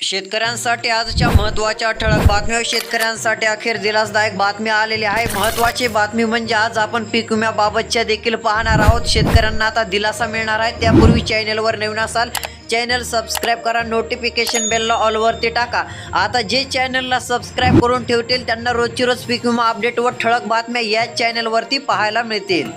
शेतकऱ्यांसाठी आजच्या महत्त्वाच्या ठळक बातम्या शेतकऱ्यांसाठी अखेर दिलासदायक बातमी आलेली आहे. महत्त्वाची बातमी म्हणजे आज आपण पीक विम्याबाबतच्या देखील पाहणार आहोत. शेतकऱ्यांना आता दिलासा मिळणार आहे. त्यापूर्वी चॅनलवर नवीन असाल चॅनल सबस्क्राईब करा नोटिफिकेशन बेलला ऑलवरती टाका. आता जे चॅनलला सबस्क्राईब करून ठेवतील त्यांना रोजची रोज पीक विमा अपडेट व ठळक बातम्या याच चॅनलवरती पाहायला मिळतील.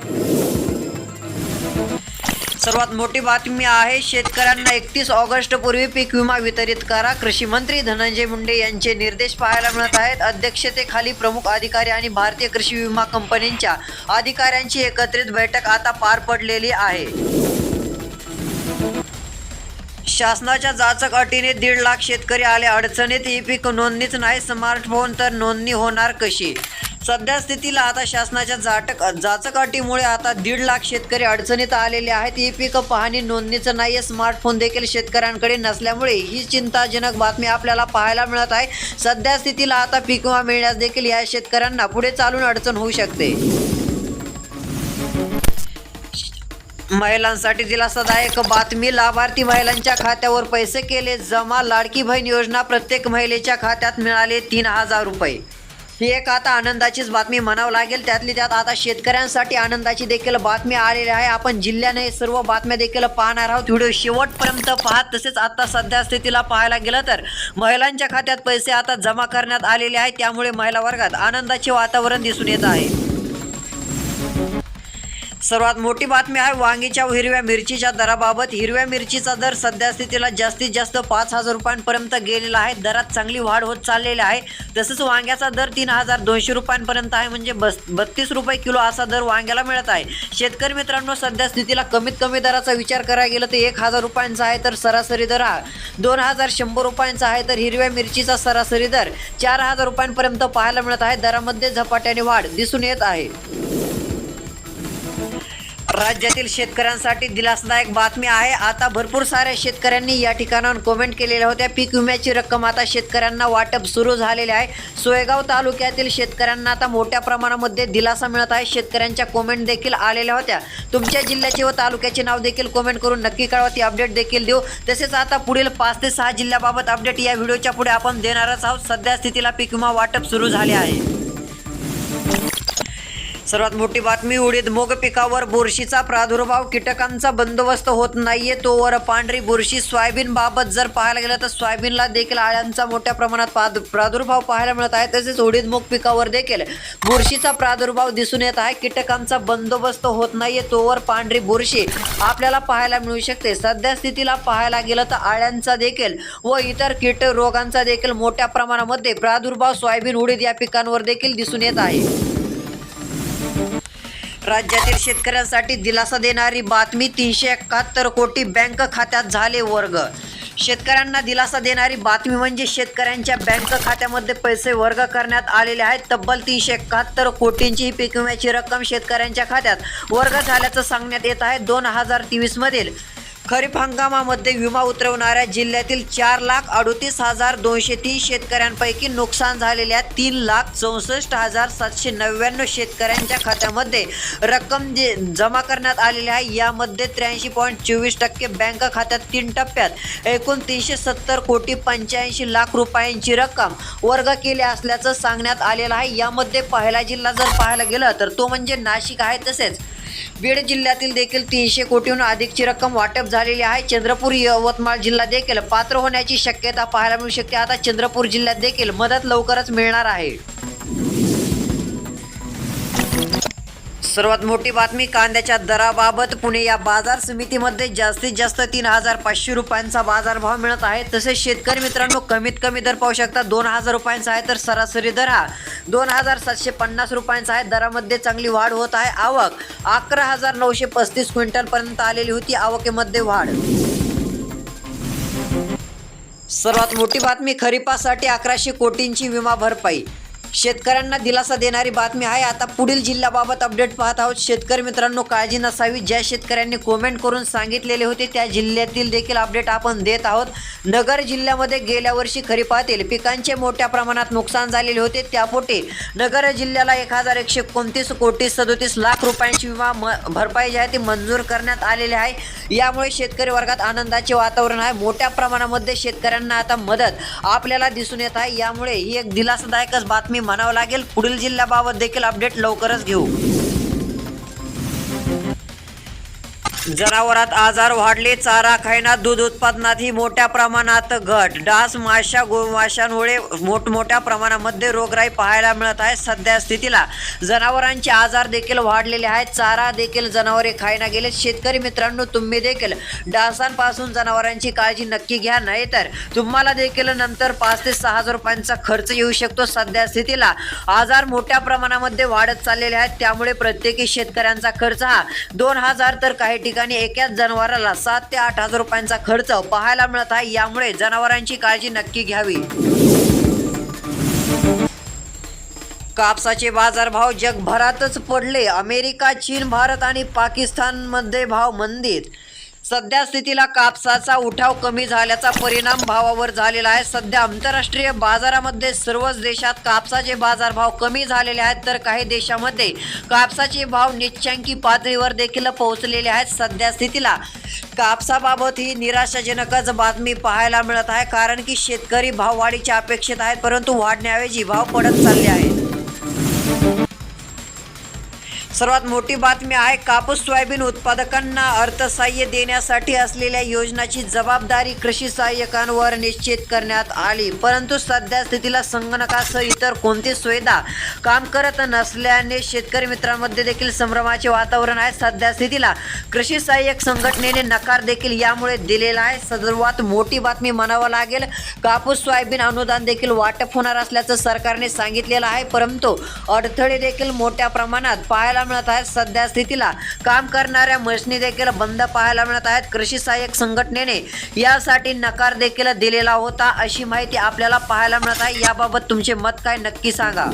सर्वात मोठी बातमी आहे शेतकऱ्यांना एकतीस ऑगस्ट पूर्वी पीक विमा वितरित करा. कृषी मंत्री धनंजय मुंडे यांचे निर्देश पाहायला मिळत आहेत. अध्यक्षतेखाली प्रमुख अधिकारी आणि भारतीय कृषी विमा कंपनींच्या अधिकाऱ्यांची एकत्रित बैठक आता पार पडलेली आहे. शासनाच्या जाचक अटीने दीड लाख शेतकरी आले अडचणीत. ही पीक नोंदणीच नाही स्मार्टफोन तर नोंदणी होणार कशी? सध्या स्थितीला आता शासनाच्या जाटक जाचक अटीमुळे आता दीड लाख शेतकरी अडचणीत आलेले आहेत. ही पीक पाहणी नोंदणीचं नाही स्मार्टफोन देखील शेतकऱ्यांकडे नसल्यामुळे ही चिंताजनक बातमी आपल्याला पाहायला मिळत आहे. सध्या स्थितीला आता पीक विमा मिळण्यास देखील या शेतकऱ्यांना पुढे चालून अडचण होऊ शकते. महिलांसाठी दिलासादायक बातमी लाभार्थी महिलांच्या खात्यावर पैसे केले जमा लाडकी बहीण योजना प्रत्येक महिलेच्या खात्यात मिळाले तीन हजार रुपये. ही एक आता आनंदाचीच बातमी म्हणावं लागेल. त्यातली त्यात आता शेतकऱ्यांसाठी आनंदाची देखील बातमी आलेली आहे. आपण जिल्ह्याने सर्व बातम्या देखील पाहणार आहोत. व्हिडिओ शेवटपर्यंत पाहत तसेच आता सध्या स्थितीला पाहायला गेलं तर महिलांच्या खात्यात पैसे आता जमा करण्यात आलेले आहेत. त्यामुळे महिला वर्गात आनंदाचे वातावरण दिसून येत आहे. सर्वात मोठी बातमी आहे वांगीच्या व हिरव्या मिरचीच्या दराबाबत. हिरव्या मिरचीचा दर सध्या स्थितीला जास्तीत जास्त पाच हजार रुपयांपर्यंत गेलेला आहे. दरात चांगली वाढ होत चाललेली आहे. तसंच वांग्याचा दर तीन हजार दोनशे रुपयांपर्यंत आहे. म्हणजे बस बत्तीस रुपये किलो असा दर वांग्याला मिळत आहे. शेतकरी मित्रांनो सध्या स्थितीला कमीत कमी दराचा विचार करायला गेलं तर एक हजार रुपयांचा आहे तर सरासरी दर हा दोन हजार शंभर रुपयांचा आहे तर हिरव्या मिरचीचा सरासरी दर चार हजार रुपयांपर्यंत पाहायला मिळत आहे. दरामध्ये झपाट्याने वाढ दिसून येत आहे. राज्यातील शेतकऱ्यांसाठी दिलासदायक बातमी आहे. आता भरपूर साऱ्या शेतकऱ्यांनी या ठिकाणाहून कमेंट केलेल्या होत्या. पीक विम्याची रक्कम आता शेतकऱ्यांना वाटप सुरू झालेले आहे. सोयगाव तालुक्यातील शेतकऱ्यांना आता मोठ्या प्रमाणामध्ये दिलासा मिळत आहे. शेतकऱ्यांच्या कमेंट देखील आलेल्या होत्या. तुमच्या जिल्ह्याचे व तालुक्याचे नाव देखील कमेंट करून नक्की कळवा. ती अपडेट देखील देऊ. तसेच आता पुढील पाच ते सहा जिल्ह्याबाबत अपडेट या व्हिडिओच्या पुढे आपण देणारच आहोत. सध्या स्थितीला पीक विमा वाटप सुरू झाले आहे. सर्वात मोठी बातमी उडीद मोग पिकावर बुरशीचा प्रादुर्भाव कीटकांचा बंदोबस्त होत नाहीये तोवर पांढरी बुरशी सोयाबीन बाबत जर पाहायला गेलं तर सोयाबीनला देखील आळ्यांचा मोठ्या प्रमाणात पाद- प्रादुर्भाव पाहायला मिळत आहे. तसेच उडीद मोग पिकावर देखील बुरशीचा प्रादुर्भाव दिसून येत आहे. कीटकांचा बंदोबस्त होत नाहीये तोवर पांढरी बुरशी आपल्याला पाहायला मिळू शकते. सध्या स्थितीला पाहायला गेलं तर आळ्यांचा देखील व इतर कीट रोगांचा देखील मोठ्या प्रमाणामध्ये प्रादुर्भाव सोयाबीन उडीद या पिकांवर देखील दिसून येत आहे. राज्यातील शेतकऱ्यांसाठी दिलासा देणारी बातमी तीनशे एकाहत्तर कोटी बँक खात्यात झाले वर्ग. शेतकऱ्यांना दिलासा देणारी बातमी म्हणजे शेतकऱ्यांच्या बँक खात्यामध्ये पैसे वर्ग करण्यात आलेले आहेत. तब्बल तीनशे एकाहत्तर कोटींची ही पीक विम्याची रक्कम शेतकऱ्यांच्या खात्यात वर्ग झाल्याचं सांगण्यात येत आहे. दोन हजार तेवीसमधील खरीप हंगामामध्ये विमा उतरवणाऱ्या जिल्ह्यातील चार लाख अडोतीस हजार दोनशे तीन शेतकऱ्यांपैकी नुकसान झालेल्या तीन लाख चौसष्ट हजार सातशे नव्याण्णव शेतकऱ्यांच्या खात्यामध्ये रक्कम जे जमा करण्यात आलेली आहे यामध्ये त्र्याऐंशी पॉईंट चोवीस टक्के बँक खात्यात तीन टप्प्यात एकूण तीनशे सत्तर कोटी पंच्याऐंशी लाख रुपयांची रक्कम वर्ग केली असल्याचं सांगण्यात आलेलं आहे. यामध्ये पहिला जिल्हा जर पाहायला गेलं तर तो म्हणजे नाशिक आहे तसेच बीड जिल्ह्यातील देखील तीनशे कोटीहून अधिकची रक्कम वाटप झालेली आहे. चंद्रपूर यवतमाळ जिल्हा देखील पात्र होण्याची शक्यता पाहायला मिळू शकते. आता चंद्रपूर जिल्ह्यात देखील मदत लवकरच मिळणार आहे. सर्वात मोठी बातमी कांद्याच्या दराबाबत पुणे या बाजार समितीमध्ये जास्तीत जास्त तीन हजार पाचशे रुपयांचा बाजारभाव मिळत आहे. तसेच शेतकरी मित्रांनो कमीत कमी दर पाहू शकता दोन हजार रुपयांचा आहे तर सरासरी दर हा दोन हजार सातशे पन्नास रुपयांचा आहे. दरामध्ये चांगली वाढ होत आहे. आवक अकरा हजार नऊशे पस्तीस क्विंटलपर्यंत आलेली होती. आवकेमध्ये वाढ. सर्वात मोठी बातमी खरीपासाठी अकराशे कोटींची विमा भरपाई. शेतकऱ्यांना दिलासा देणारी बातमी आहे. आता पुढील जिल्ह्याबाबत अपडेट पाहत आहोत. शेतकरी मित्रांनो काळजी नसावी. ज्या शेतकऱ्यांनी कमेंट करून सांगितलेले होते त्या जिल्ह्यातील देखील अपडेट आपण देत आहोत. नगर जिल्ह्यामध्ये गेल्या वर्षी खरीपातील पिकांचे मोठ्या प्रमाणात नुकसान झालेले होते. त्यापोटी नगर जिल्ह्याला एक हजार एकशे एकोणतीस कोटी सदोतीस लाख रुपयांची विमा म भरपाई जी आहे ती मंजूर करण्यात आलेली आहे. यामुळे शेतकरी वर्गात आनंदाचे वातावरण आहे. मोठ्या प्रमाणामध्ये शेतकऱ्यांना आता मदत आपल्याला दिसून येत आहे. यामुळे ही एक दिलासादायकच बातमी म्हणावं लागेल पुढील जिल्ह्याबाबत देखील अपडेट लवकरच घेऊ. जनावरात आजार वाढले चारा खायना दूध उत्पादनातही मोठ्या प्रमाणात घट. डास माशा गोमाशांमुळे मोठमोठ्या प्रमाणामध्ये रोगराई पाहायला मिळत आहे सध्या स्थितीला. जनावरांचे आजार देखील वाढलेले आहेत. चारा देखील जनावरे खायना गेले शेतकरी मित्रांनो तुम्ही देखील डासांपासून जनावरांची काळजी नक्की घ्या. नाही तर तुम्हाला देखील नंतर पाच ते सहा हजार रुपयांचा खर्च येऊ शकतो सध्या स्थितीला. आजार मोठ्या प्रमाणामध्ये वाढत चाललेले आहेत. त्यामुळे प्रत्येकी शेतकऱ्यांचा खर्च हा दोन हजार तर काही ठिकाणी एकाच जनावराला सात ते आठ हजार रुपयांचा खर्च पाहायला मिळत आहे. यामुळे जनावरांची काळजी नक्की घ्यावी. कापसाचे बाजारभाव जगभरातच पडले. अमेरिका चीन भारत आणि पाकिस्तानमध्ये भाव मंदीत. सध्या स्थितीला कापसाचा उठाव कमी झाल्याचा परिणाम भावावर झालेला आहे. सध्या आंतरराष्ट्रीय बाजारामध्ये सर्वच देशात कापसाचे बाजारभाव कमी झालेले आहेत तर काही देशामध्ये कापसाचे भाव निच्चांकी पातळीवर देखील पोहोचलेले आहेत. सध्या स्थितीला कापसाबाबत ही निराशाजनकच बातमी पाहायला मिळत आहे कारण की शेतकरी भाववाढीच्या अपेक्षित आहेत परंतु वाढण्याऐवजी भाव पडत चालले आहेत. सर्वात मोठी बातमी आहे कापूस सोयाबीन उत्पादकांना अर्थसहाय्य देण्यासाठी असलेल्या योजनाची जबाबदारी कृषी सहाय्यकांवर निश्चित करण्यात आली. परंतु सध्या स्थितीला संगणकासह इतर कोणती सुविधा काम करत नसल्याने शेतकरी मित्रांमध्ये देखील संभ्रमाचे वातावरण आहे. सध्या स्थितीला कृषी सहाय्यक संघटनेने नकार देखील यामुळे दिलेला आहे. सर्वात मोठी बातमी म्हणावं लागेल कापूस सोयाबीन अनुदान देखील वाटप होणार असल्याचं सरकारने सांगितलेलं आहे. परंतु अडथळे देखील मोठ्या प्रमाणात पाहायला मिळत आहेत सध्या स्थितीला काम करणाऱ्या मशनी देखील बंद पाहायला मिळत आहेत. कृषी सहाय्यक संघटनेने यासाठी नकार देखील दिलेला होता अशी माहिती आपल्याला पाहायला मिळत आहे. याबाबत तुमचे मत काय नक्की सांगा.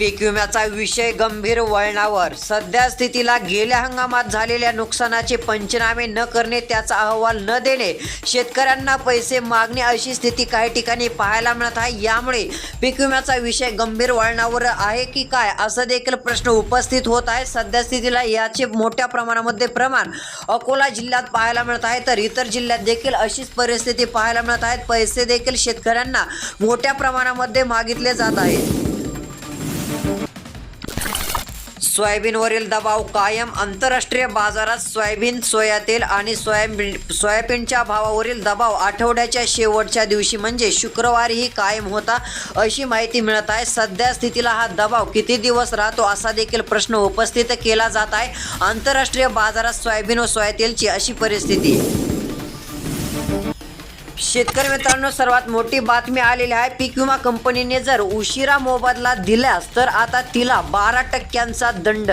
पीक विम्याचा विषय गंभीर वळणावर. सध्या स्थितीला गेल्या हंगामात झालेल्या नुकसानाचे पंचनामे न करणे त्याचा अहवाल न देणे शेतकऱ्यांना पैसे मागणे अशी स्थिती काही ठिकाणी पाहायला मिळत आहे. यामुळे पीक विम्याचा विषय गंभीर वळणावर आहे की काय असं देखील प्रश्न उपस्थित होत आहे. सध्या स्थितीला याचे मोठ्या प्रमाणामध्ये प्रमाण अकोला जिल्ह्यात पाहायला मिळत आहे. तर इतर जिल्ह्यात देखील अशीच परिस्थिती पाहायला मिळत आहेत पैसे देखील शेतकऱ्यांना मोठ्या प्रमाणामध्ये मागितले जात आहेत. सोयाबीनवरील दबाव कायम. आंतरराष्ट्रीय बाजारात सोयाबीन सोया तेल आणि सोयाबीन सोयाबीनच्या भावावरील दबाव आठवड्याच्या शेवटच्या दिवशी म्हणजे शुक्रवारीही कायम होता अशी माहिती मिळत आहे. सध्या स्थितीला हा दबाव किती दिवस राहतो असा देखील प्रश्न उपस्थित केला जात आहे. आंतरराष्ट्रीय बाजारात सोयाबीन व सोया तेलची अशी परिस्थिती. शेतकरी मित्रांनो सर्वात मोठी बातमी आलेली आहे. पीक विमा कंपनीने जर उशिरा मोबदला दिल्यास तर आता तिला बारा टक्क्यांचा दंड.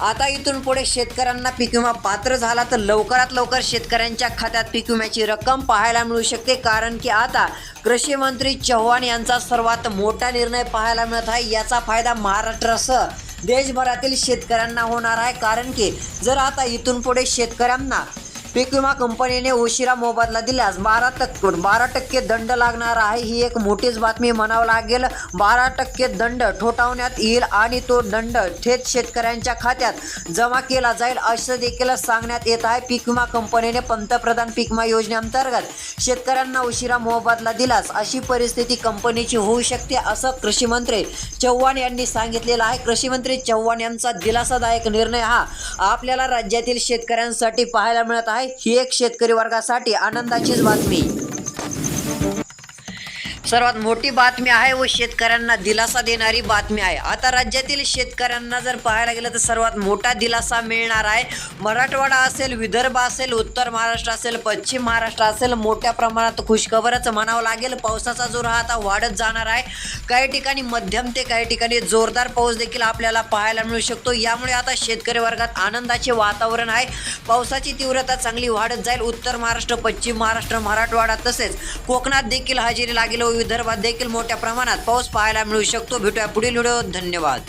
आता इथून पुढे शेतकऱ्यांना पीक विमा पात्र झाला तर लवकरात लवकर शेतकऱ्यांच्या खात्यात पीक विम्याची रक्कम पाहायला मिळू शकते. कारण की आता कृषी मंत्री चव्हाण यांचा सर्वात मोठा निर्णय पाहायला मिळत आहे. याचा फायदा महाराष्ट्रासह देशभरातील शेतकऱ्यांना होणार आहे. कारण की जर आता इथून पुढे शेतकऱ्यांना पीक विमा कंपनीने उशिरा मोबदला दिल्यास बारा टक् बारा टक्के दंड लागणार आहे ही एक मोठीच बातमी म्हणावं लागेल. बारा टक्के दंड ठोठावण्यात येईल आणि तो दंड थेट शेतकऱ्यांच्या खात्यात जमा केला जाईल असं देखील सांगण्यात येत आहे. पीक विमा कंपनीने पंतप्रधान पीक विमा योजनेअंतर्गत शेतकऱ्यांना उशिरा मोबदला दिल्यास अशी परिस्थिती कंपनीची होऊ शकते असं कृषी मंत्री चव्हाण यांनी सांगितलेलं आहे. कृषी मंत्री चव्हाण यांचा दिलासादायक निर्णय हा आपल्याला राज्यातील शेतकऱ्यांसाठी पाहायला मिळत आहे. ही एक शेतकरी वर्गासाठी आनंदाचीच बातमी. सर्वात मोठी बातमी आहे व शेतकऱ्यांना दिलासा देणारी बातमी आहे. आता राज्यातील शेतकऱ्यांना जर पाहायला गेलं तर सर्वात मोठा दिलासा मिळणार आहे. मराठवाडा असेल विदर्भ असेल उत्तर महाराष्ट्र असेल पश्चिम महाराष्ट्र असेल मोठ्या प्रमाणात खुशखबरच म्हणावं लागेल. पावसाचा जोर हा आता वाढत जाणार आहे. काही ठिकाणी मध्यम ते काही ठिकाणी जोरदार पाऊस देखील आपल्याला पाहायला मिळू शकतो. यामुळे आता शेतकरी वर्गात आनंदाचे वातावरण आहे. पावसाची तीव्रता चांगली वाढत जाईल. उत्तर महाराष्ट्र पश्चिम महाराष्ट्र मराठवाडा तसेच कोकणात देखील हजेरी लागेल विदर्भात देखील मोठ्या प्रमाणात पाऊस पाहायला मिळू शकतो. भेटूया पुढील व्हिडिओ धन्यवाद.